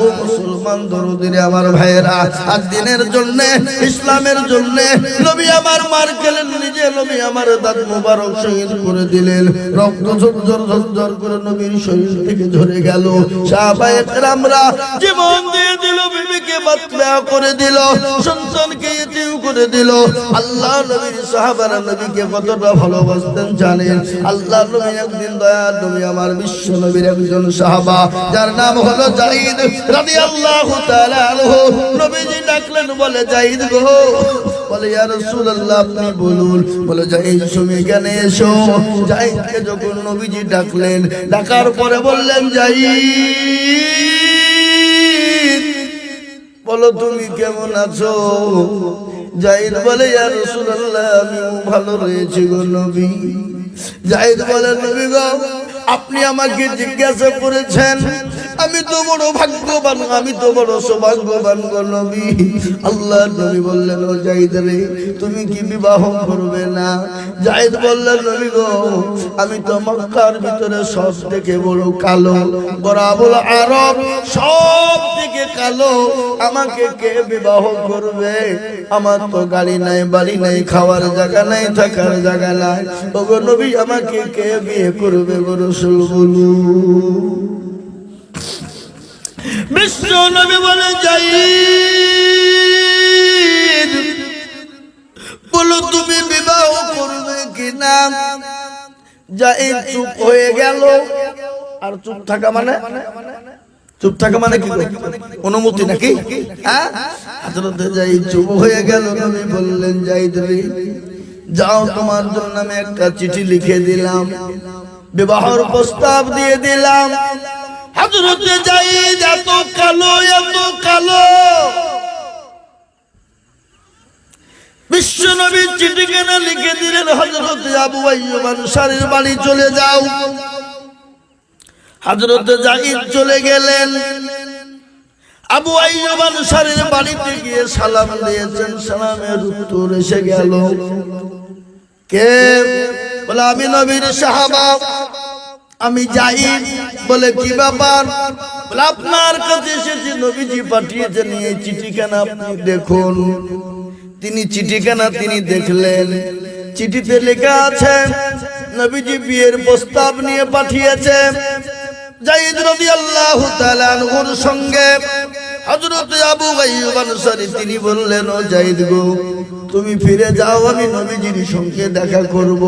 ও মুসলমান দরুদিনে আমার ভাইয়েরা আর দিনের জন্য, ইসলামের জন্য, নবী আমার মার গেলেন, নিজে নবী আমার দাঁত মুবারক শহীদ করে দিলেন। রক্ত ঝরঝর ঝরঝর করে নবীর শরীর থেকে ঝরে গেল। সাহাবায়ে কেরামরা জীবন দিয়ে দিল, বিবিকে বাতলা করে দিল, সন্তানকে ইতিম করে দিল। আল্লাহ নবীর সাহাবারা নবীকে কতটা ভালোবাসতেন জানেন? আল্লাহ নবী একদিন দয়ার নবী, আমার বিশ্ব নবীর একজন সাহাবা, যার নাম হলো জাহিদ রাদিয়াল্লাহু তাআলা আনহু, নবীজি ডাকলেন, বলে, জাহিদ গো। বলে, ইয়া রাসূলুল্লাহ, আপনি বলুন। বলে, জাহিদ, তুমি এখানে এসো। জাহিদকে যখন নবীজি ডাকলেন, ডাকার পরে বললেন, জাহিদ, বলো, তুমি কেমন আছো? জাহিদ বলে, ইয়া রাসূলুল্লাহ, আমি ভালো রয়েছি গো নবী। জাহিদ বলে, নবী গো, আপনি আমাকে জিজ্ঞাসা করেছেন আমি তো বড় ভাগ্যবান, আমি তো বড় সৌভাগ্যবান গো নবী। আল্লাহ নবী বললেন, ও জাহিদ রে, তুমি কি বিবাহ করবে না? জাহিদ বললেন, নবী গো, আমি তো মক্কার ভিতরে সব থেকে বড় কালো। বরাবর আরব সব থেকে কালো। আমাকে কে বিবাহ করবে? আমার তো গাড়ি নাই, বাড়ি নাই, খাওয়ার জায়গা নাই, থাকার জায়গা নাই। ওগো নবী, আমাকে কে বিয়ে করবে গো রসুল বলু বিশ্ব নবী বলে যাই বলো তুমি বিবাহ করবে কিনা? যাই চুপ হয়ে গেল। আর চুপ থাকা মানে? চুপ থাকা মানে কি অনুমতি নাকি? হ্যাঁ? যাই চুপ হয়ে গেল। নবী বললেন যাইদ রে, যাও, তোমার জন্য আমি একটা চিঠি লিখে দিলাম। বিবাহর প্রস্তাব দিয়ে দিলাম। হাজরতে যাই এত কালো এত কালো। বিশ্ব নবীর চিঠি কেন লিখে দিলেন হজরত আবু আইয়ুব আনসারীর বাড়ি চলে যাও। হজরত জাহিদ চলে গেলেন। আবু আইয়ুব আনসারীর বাড়িতে গিয়ে সালাম দিয়েছেন। সালামের উত্তর এসে গেল। কে? বলে, আমি নবীর সাহাবা। আমি যাই বলে কি ব্যাপার? আপনার কাছে এসেছি, নবীজি পাঠিয়েছেন, এই চিঠিখানা আপনি দেখুন। তিনি চিঠিখানা তিনি দেখলেন। চিঠিতে লেখা আছে, নবীজি বিয়ের প্রস্তাব নিয়ে পাঠিয়েছে। জাইদ রাদিয়াল্লাহু তাআলা আনহুর সঙ্গে হযরত আবু আইয়ুব আনসারী তিনি বললেন, ও জাইদ গো, তুমি ফিরে যাও, আমি নবীজির সঙ্গে দেখা করব।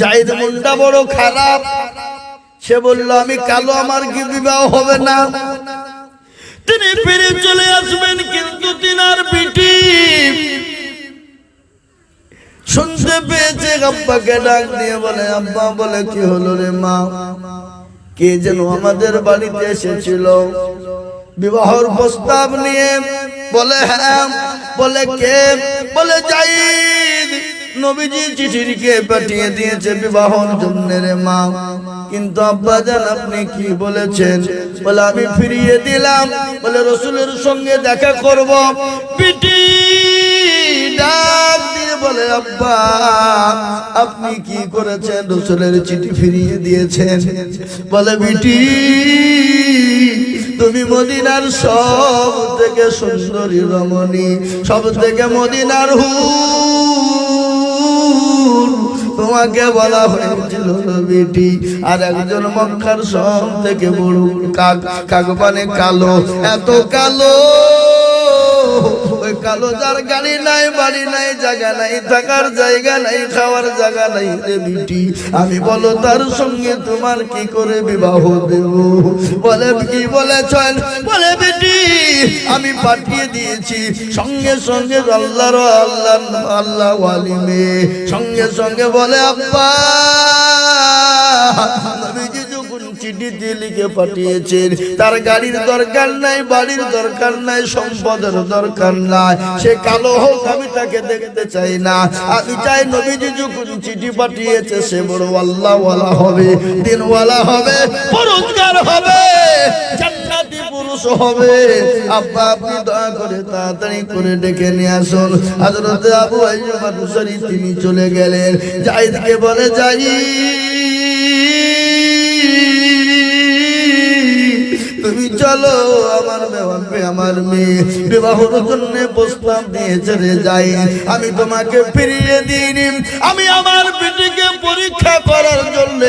জাইদ মনটা বড় খারাপ। সে বলল, আমি কালো, আমার কি বিবাহ হবে না? তিনি ফিরে চলে আসবেন, কিন্তু তিনার পিটি শুনতে পেয়েছে, আব্বাকে ডাক দিয়ে বলে, আব্বা, বলে কি হলো রে মা? কে যেন আমাদের বাড়িতে এসেছিল? বিবাহর প্রস্তাব নিয়ে বলে হ্যাঁ বলে কে? বলে যাই নবীজি চিঠিকে পাঠিয়ে দিয়েছে বিবাহর জন্য মা। কিন্তু আব্বা জান, আপনি কি বলেছেন? বলে, আমি ফিরিয়ে দিলাম। বলে, রসুলের সঙ্গে দেখা করব। পিটি বলে, আব্বা, আপনি কি করেছেন? রসুলের চিঠি ফিরিয়ে দিয়েছেন। বলে, বিটি, তুমি মদিনার সব থেকে সুন্দরী রমণী সব থেকে মদিনার হু তোমাকে বলা হয়েছিল বেটি, আর একজন মক্কার সব থেকে বড় কাক। কাক মানে কালো, এত কালো। কালো যার গাড়ি নাই, বাড়ি নাই, জায়গা নাই, থাকার জায়গা নাই, খাওয়ার জায়গা নাই রে বিটি। আমি বলো, তার সঙ্গে তোমার কি করে বিবাহ দেব? বলে, কি বলেছেন? বলে, বেটি, আমি পাঠিয়ে দিয়েছি। সঙ্গে সঙ্গে আল্লাহর আল্লাহ আল্লাহ আলিমে সঙ্গে সঙ্গে বলে, আব্বা, নবীজি চিঠিতে লিখে পাঠিয়েছেন। তার গাড়ির দরকার নাই, বাড়ির দরকার নাই, সম্পদের দরকার নাই। সে কালো হোক, আমি তাকে দেখতে চাই না। আমি চাই নবীজি যখন চিঠি পাঠিয়েছে, সে বড় আল্লাহওয়ালা হবে, দিনওয়ালা হবে, পরোজগার হবে হবে। করে তাড়াতাড়ি করে ডেকে নিয়ে আসুন। তিনি চলে গেলেন। জাহিদকে বলে, যাই। চলো আমার বেবাবে আমার মেয়ে, বিবাহর জন্য প্রস্তাব দিয়ে চলে যাই। আমি তোমাকে ফিরিয়ে দিই আমি আমার বেটিকে পরীক্ষা করার জন্য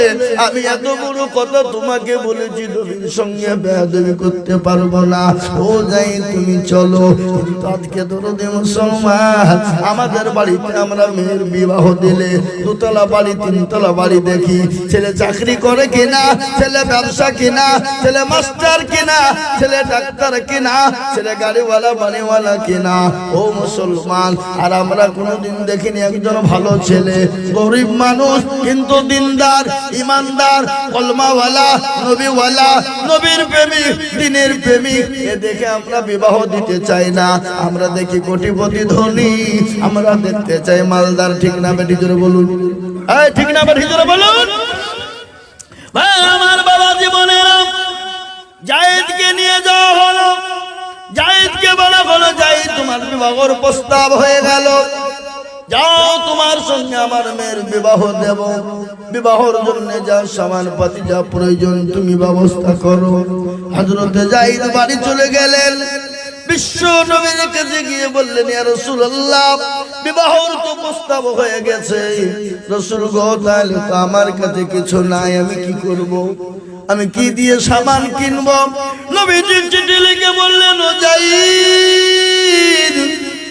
আমি এত বড় কথা তোমাকে বলেছি, নবীর সঙ্গে বেয়াদবি করতে পারব না। ও যাই, তুমি চলো। কিন্তু আজকে ধরো দে মুসলমান, আমাদের বাড়িতে আমরা মেয়ের বিবাহ দিলে, দুতলা বাড়ি, তিনতলা বাড়ি দেখি, ছেলে চাকরি করে কিনা, ছেলে ব্যবসা কিনা, ছেলে মাস্টার কিনা, ছেলে ডাক্তার কিনা, ছেলে গাড়িওয়ালা, বাড়িওয়ালা কিনা। ও মুসলমান, আর আমরা কোনোদিন দেখিনি একজন ভালো ছেলে, গরিব মানুষ, কিন্তু দিনদার ইমানদার কলমাওয়ালা নবীওয়ালা নবীর প্রেমিক দিনের প্রেমিক এ দেখে আমরা বিবাহ দিতে চাই না। আমরা দেখি কোটিপতি ধনী। আমরা দেখতে চাই মালদার ঠিক না বেটি জোরে বলুন। এই, ঠিক না বেটি জোরে বলুন। ভাই, আমার বাবা জীবনের জায়েদকে নিয়ে যাওয়া হলো। জায়েদকে বলা হলো জায়েদ তোমার বিবাহর প্রস্তাব হয়ে গেল। সঙ্গে আমার মেয়ের বিবাহ দেব। বিবাহর জন্য যা সামান পাতি, যা প্রয়োজন, তুমি ব্যবস্থা করো। হজরতে জাহিদ বাড়ি চলে গেলেন। বিশ্ব নবীর কাছে গিয়ে বললেন বিবাহর তো প্রস্তাব হয়ে গেছে। রাসূল গো তো আমার কাছে কিছু নাই, আমি কি করব? আমি কি দিয়ে সামান কিনবো? নবীজি চিঠি লিখে বললেন, ও জাহিদ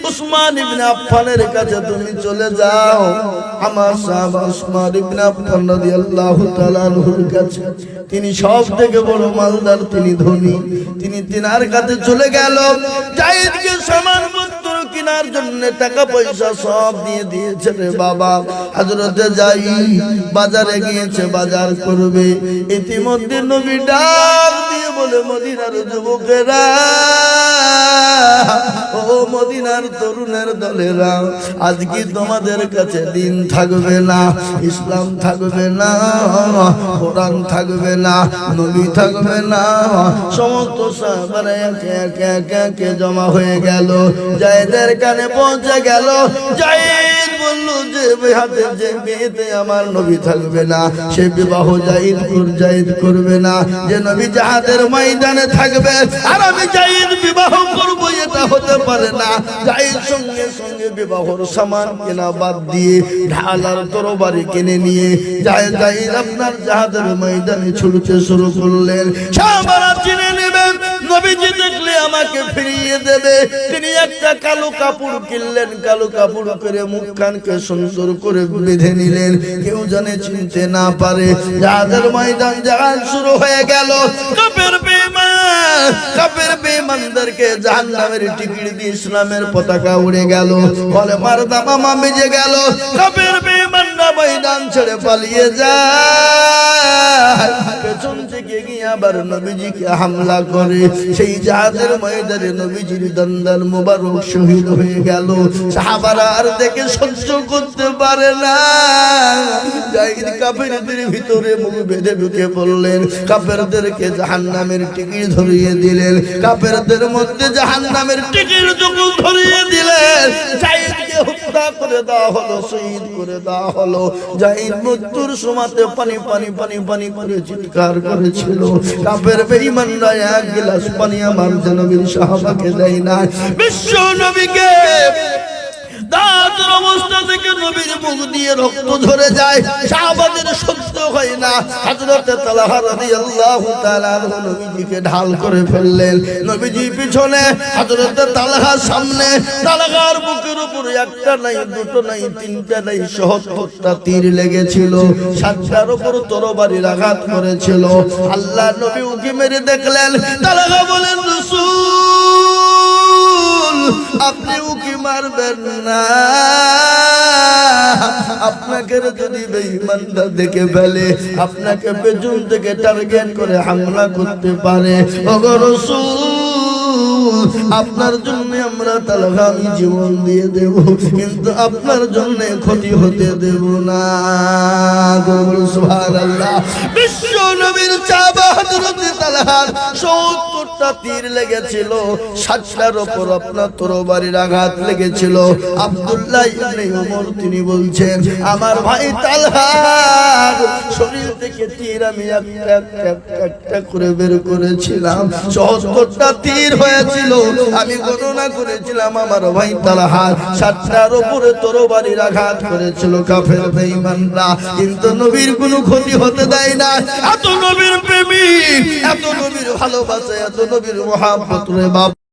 উসমান ইবনে আফফানের কাছে তুমি চলে যাও। আমার সাহাবা উসমান ইবনে আফফান রাদিয়াল্লাহু তাআলা আনহুর কাছে। তিনি সব থেকে বড় মালদার, তিনি ধনী। তিনি তিনার কাছে চলে গেল। জায়েদকে সামানপত্র কেনার জন্য টাকা পয়সা সব দিয়ে দিয়েছে রে বাবা। হযরতে যাই বাজারে গিয়েছে, বাজার করবে। ইতিমধ্যে নবী ডাক দিয়ে বলে, মদিনার যুবকেরা, ও মদিনার তরুণের দলেরা, আজকে তোমাদের কাছে দিন থাকবে না, ইসলাম থাকবে না, কোরআন থাকবে না, নবী থাকবে না। সমস্ত সাহাবারা একে একে একে জমা হয়ে গেল। জায়েদের কানে পৌঁছে গেল। জায়েদ বলল, যে হাতে যে বিয়েতে আমার নবী থাকবে না, সে বিবাহ জায়েদ কর করবে না। যে নবী জাহাদের ময়দানে থাকবে, আর আমি জায়েদ বিবাহ করব, এটা হতে পারে না। জায়েদ সঙ্গে সঙ্গে বিবাহর সামান কেনা বাদ দিয়ে ঢাল আর তরবারি কিনে নিয়ে যায় জায়েদ আপনার জাহাদের ময়দানে ছুটতে শুরু করলেন। নবীজি দেখলে আমাকে ফিরিয়ে দেবে। তিনি একটা কালো কাপড় কিনলেন, কালো কাপড় করে মুখখানকে সুন্দর করে বেঁধে নিলেন। কেউ জানে চিনতে না পারে যাদের ময়দান জাহাজ শুরু হয়ে গেল। কাপের টিকিট দিয়ে ইসলামের পতাকা উড়ে গেল। বলে মার দামা মেজে গেল। কাপের বেমানরা ময়দান ছেড়ে পালিয়ে যায়। পেছন থেকে গিয়ে আবার নবীজিকে হামলা করে। সেই জাহাজের ময়দানে নবীজির শহীদ হয়ে গেল। সাহাবারা আর দেখে সহ্য করতে পারে না। জাহিদ কাফেরদের ভিতরে মুখ বেঁধে ঢুকে পড়লেন। কাফেরদেরকে জাহান্নামের টিকিট ধরিয়ে দিলেন। কাফেরদের মধ্যে জাহান্নামের টিকিট ধরিয়ে দিলেন হত্যা করে দেওয়া হলো, শহীদ করে দেওয়া হলো জাহিদ মৃত্যুর সমাতে পানি পানি পানি পানি করে চিৎকার করেছিল। কাপের বেঈমানরা এক গিলাস পানি আমার নবীর সাহাবাকে দেয় না বিশ্ব নবীকে অবস্থা থেকে নবীর মুখ দিয়ে রক্ত ঝরে যায় সাহাবাদের সহ্য হয় না। হযরতে তালহা রাদিয়াল্লাহু তাআলা নবীজিকে ঢাল করে ফেললেন। নবীজি পিছনে, হযরতে তালহা সামনে, তালহার বুকের উপরে একটা নাই, দুটো নাই, তিনটা নাই সহস্রটা তীর লেগেছিল, সাতটার উপর তরবারির আঘাত করেছিল। আল্লাহ নবী উকি মেরে দেখলেন, তালহা বলেন, রাসূল আপনি উকি মারবেন না? আপনাকে যদি বেঈমানরা দেখে ফেলে, আপনাকে পেছন থেকে টার্গেট করে হামলা করতে পারে। ওগো রাসূল আপনার জন্য আমরা তালহা আমি জীবন দিয়ে দেব, কিন্তু আপনার জন্য ক্ষতি হতে দেব না বিশ্ব নবীর চাবা হযরতে তালহার 70টা তীর তিনি বলছেন, আমার ভাই তালহার শরীর থেকে তীর আমি একটা একটা করে বের করেছিলাম। সত্তরটা তীর হয়েছিল আমি গণনা করেছিলাম আমার ভাই তালহার সাতটার উপরে তোর বাড়ির আঘাত করেছিল কাফের বেঈমানরা। কিন্তু নবীর কোনো ক্ষতি হতে দেয় না এত নবীর প্রেমী, এত নবীর ভালোবাসা, এত নবীর মহাব্বত রে বাপ।